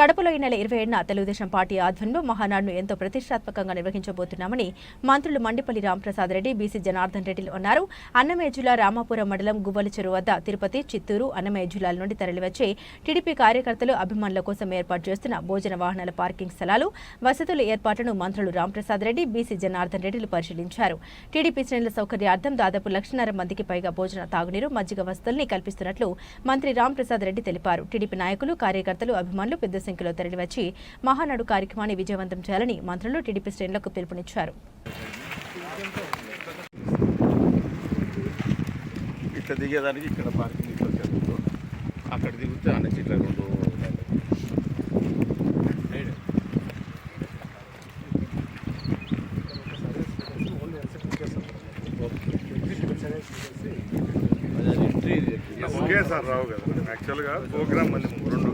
కడపలో ఈ నెల ఇరవై ఏడున తెలుగుదేశం పార్టీ ఆధ్వర్యంలో మహానాడును ఎంతో ప్రతిష్టాత్మకంగా నిర్వహించబోతున్నామని మంత్రులు మండిపల్లి రాంప్రసాద్ రెడ్డి బీసీ జనార్దన్ రెడ్డిలు అన్నారు. అన్నమయ్య జిల్లా రామాపురం మండలం గువ్వల చెరువు వద్ద తిరుపతి చిత్తూరు అన్నమయ్య జిల్లాల నుండి తరలివచ్చే టీడీపీ కార్యకర్తలు అభిమానుల కోసం ఏర్పాటు చేస్తున్న భోజన వాహనాల పార్కింగ్ స్థలాలు వసతుల ఏర్పాటును మంత్రులు రాంప్రసాద్ రెడ్డి బీసీ జనార్దన్ రెడ్డిలు పరిశీలించారు. టీడీపీ శ్రేణుల సౌకర్యార్థం దాదాపు లక్షన్నర మందికి పైగా భోజన తాగునీరు మజ్జిగ వసతుల్ని కల్పిస్తున్నట్లు మంత్రి రాంప్రసాద్ రెడ్డి తెలిపారు. టీడీపీ నాయకులు కార్యకర్తలు అభిమానులు పెద్ద సంఖ్యలో తరలివచ్చి మహానాడు కార్యక్రమాన్ని విజయవంతం చేయాలని మంత్రులు టీడీపీ శ్రేణులకు పిలుపునిచ్చారు. ఇట్లా దిగేదానికి ఇక్కడ పార్కింగ్ ఇట్లా జరుగుతూ అక్కడ దిగితే అన్న ఇట్లా రెండు ఒకేసారి రావు కదా యాక్చువల్గా ప్రోగ్రామ్ మళ్ళీ రెండు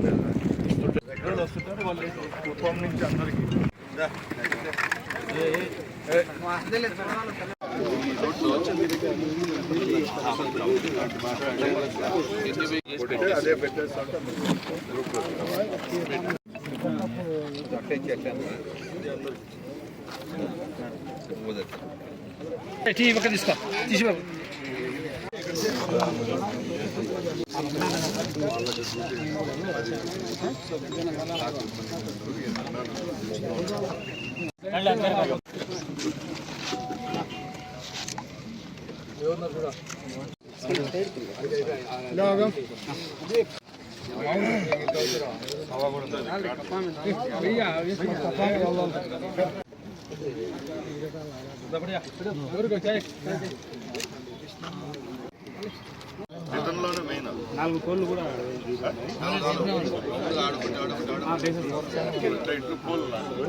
నుంచి అందరికీ అదే పెట్టేస్తుంటే గ్రూప్లో టీ పక్కన తీసుకో बढ़िया రిటర్న్లోనే మెయిన్ నాలుగు కోళ్ళు కూడా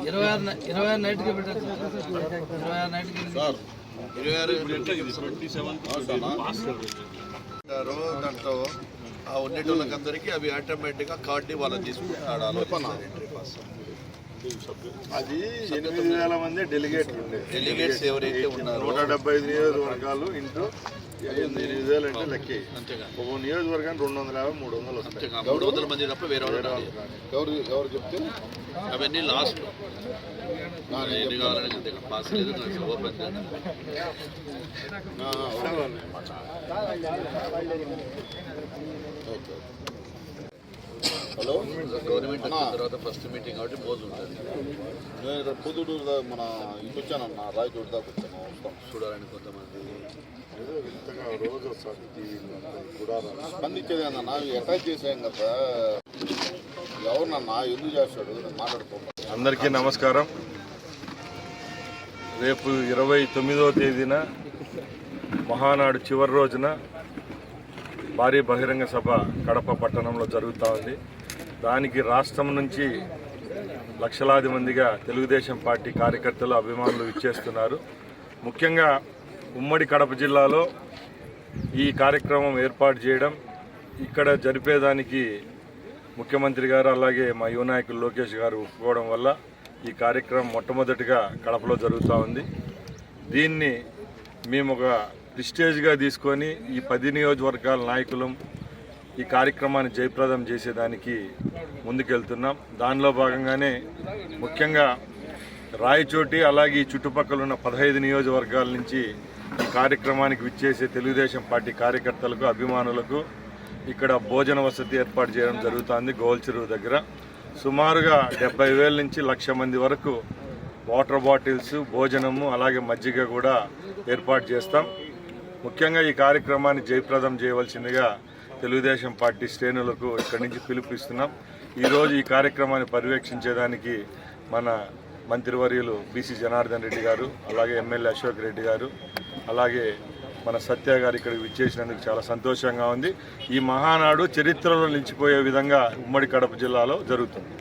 ఇరవై ఆరు ఇరవై ఆరు నైట్కి పెట్టారు ఇరవై ఆరు నైట్కి దాంట్లో ఆ ఉండేటోళ్ళకందరికీ అవి ఆటోమేటిక్గా కార్డు వాళ్ళని పాస్ అది ఎనిమిది వేల మంది డెలిగేట్ ఉండే. డెలిగేట్స్ ఎవరైతే ఉన్నారో నూట డెబ్బై ఐదు నియోజకవర్గాలు ఇంటూ ఎనిమిది వేలు అంటే లెక్కే. ఒక నియోజకవర్గానికి రెండు వందల యాభై మూడు వందలు వస్తాయి. మూడు వందల మంది తప్ప వేరే. ఎవరు ఎవరు చెప్తే? అవన్నీ లాస్ట్ ఎన్ని కావాలని పాస్ లేదు ఓపెన్ చేయాలి. హలో. గవర్నమెంట్ వచ్చిన తర్వాత ఫస్ట్ మీటింగ్ కాబట్టి మోజు ఉంటుంది. నేను ఇక్కడ పొద్దుటూరు దా- మన ఇంటికి వచ్చానన్న రాయచోటి దాకా వచ్చాను. చూడాలని కొంతమంది. రోజు స్పందించేది ఏందన్నా? అటాక్ చేసాం కదా. ఎవరినన్నా ఎందుకు చేస్తాడు? మాట్లాడుతున్నాను అందరికీ నమస్కారం. రేపు ఇరవై తొమ్మిదవ తేదీన మహానాడు చివరి రోజున భారీ బహిరంగ సభ కడప పట్టణంలో జరుగుతూ ఉంది. దానికి రాష్ట్రం నుంచి లక్షలాది మందిగా తెలుగుదేశం పార్టీ కార్యకర్తలు అభిమానులు ఇచ్చేస్తున్నారు ముఖ్యంగా ఉమ్మడి కడప జిల్లాలో ఈ కార్యక్రమం ఏర్పాటు చేయడం ఇక్కడ జరిపేదానికి ముఖ్యమంత్రి గారు అలాగే మా యువ నాయకులు లోకేష్ గారు ఒప్పుకోవడం వల్ల ఈ కార్యక్రమం మొట్టమొదటిగా కడపలో జరుగుతూ ఉంది. దీన్ని మేము ఒక ప్రిస్టేజ్గా తీసుకొని ఈ పది నియోజకవర్గాల నాయకులం ఈ కార్యక్రమాన్ని జయప్రదం చేసేదానికి ముందుకెళ్తున్నాం. దానిలో భాగంగానే ముఖ్యంగా రాయచోటి అలాగే ఈ చుట్టుపక్కల ఉన్న పదహైదు నియోజకవర్గాల నుంచి ఈ కార్యక్రమానికి విచ్చేసే తెలుగుదేశం పార్టీ కార్యకర్తలకు అభిమానులకు ఇక్కడ భోజన వసతి ఏర్పాటు చేయడం జరుగుతుంది గోల్ చెరువు దగ్గర. సుమారుగా డెబ్బై వేల నుంచి లక్ష మంది వరకు వాటర్ బాటిల్స్ భోజనము అలాగే మజ్జిగ కూడా ఏర్పాటు చేస్తాం. ముఖ్యంగా ఈ కార్యక్రమాన్ని జయప్రదం చేయవలసిందిగా తెలుగుదేశం పార్టీ శ్రేణులకు ఇక్కడి నుంచి పిలుపునిస్తున్నాం. ఈరోజు ఈ కార్యక్రమాన్ని పర్యవేక్షించేదానికి మన మంత్రివర్యులు బీసీ జనార్దన్ రెడ్డి గారు అలాగే ఎమ్మెల్యే అశోక్ రెడ్డి గారు అలాగే మన సత్య గారు ఇక్కడికి విచ్చేసినందుకు చాలా సంతోషంగా ఉంది. ఈ మహానాడు చరిత్రలో నిలిచిపోయే విధంగా ఉమ్మడి కడప జిల్లాలో జరుగుతుంది.